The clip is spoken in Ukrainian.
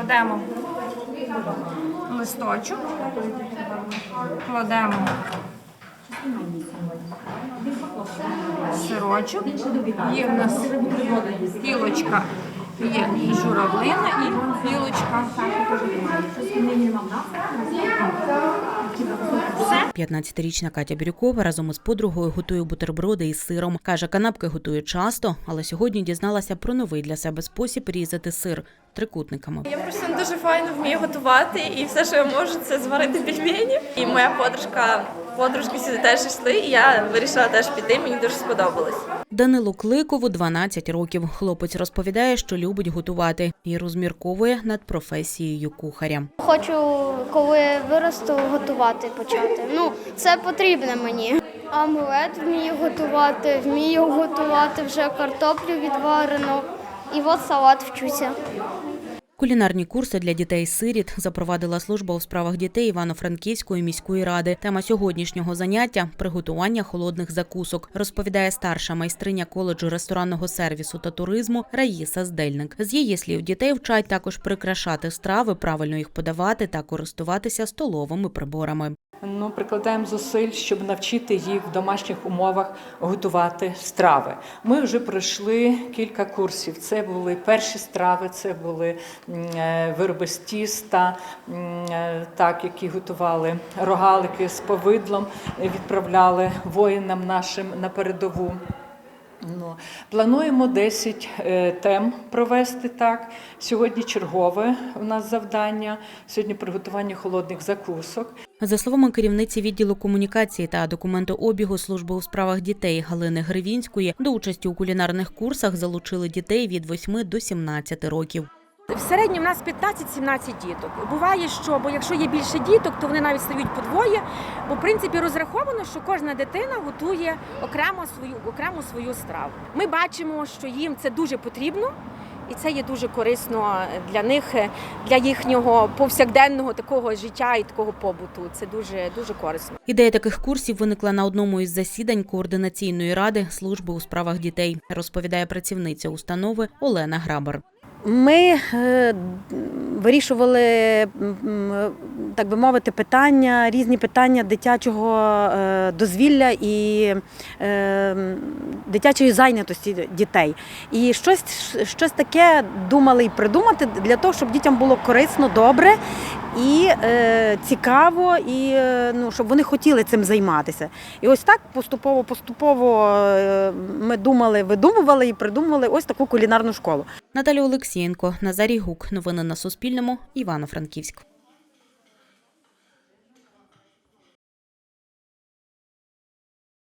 Кладемо листочок, кладемо сирочок. Є в нас гілочка, є журавлина і гілочка. Все. 15-річна Катя Бірюкова разом із подругою готує бутерброди із сиром. Каже, канапки готує часто, але сьогодні дізналася про новий для себе спосіб різати сир трикутниками. Я просто не дуже файно вмію готувати, і все, що я можу, це зварити пельмені. І моя подружка, подружки сюди теж йшли, і я вирішила теж піти. Мені дуже сподобалось. Данилу Кликову 12 років. Хлопець розповідає, що любить готувати і розмірковує над професією кухаря. Хочу, коли виросту, готувати почати. Ну, це потрібно мені. Омлет вмію готувати, вмію готувати вже картоплю відварену. І от салат вчуся. Кулінарні курси для дітей-сиріт запровадила служба у справах дітей Івано-Франківської міської ради. Тема сьогоднішнього заняття приготування холодних закусок, розповідає старша майстриня коледжу ресторанного сервісу та туризму Раїса Здельник. З її слів, дітей вчать також прикрашати страви, правильно їх подавати та користуватися столовими приборами. Ну, прикладаємо зусиль, щоб навчити їх в домашніх умовах готувати страви. Ми вже пройшли кілька курсів. Це були перші страви, це були е, вироби з тіста, е, так, які готували рогалики з повидлом, відправляли воїнам нашим на передову. Ну, плануємо 10 е, тем провести так. Сьогодні чергове у нас завдання. Сьогодні приготування холодних закусок. За словами керівниці відділу комунікації та документообігу служби у справах дітей Галини Гривінської, до участі у кулінарних курсах залучили дітей від 8 до 17 років. В середньому в нас 15-17 діток. Буває, що бо якщо є більше діток, то вони навіть стають подвоє. Бо в принципі розраховано, що кожна дитина готує окремо свою окрему свою страву. Ми бачимо, що їм це дуже потрібно. І це є дуже корисно для них, для їхнього повсякденного такого життя і такого побуту. Це дуже дуже корисно. Ідея таких курсів виникла на одному із засідань координаційної ради служби у справах дітей, розповідає працівниця установи Олена Грабар. Ми е, вирішували, так би мовити, питання, різні питання дитячого е, дозвілля і е, дитячої зайнятості дітей. І щось, щось таке думали і придумати для того, щоб дітям було корисно, добре і е, цікаво, і е, ну, щоб вони хотіли цим займатися. І ось так поступово, поступово е, ми думали, видумували і придумували ось таку кулінарну школу. Наталя Олексієнко, Назарій Гук. Новини на Суспільному. Івано-Франківськ.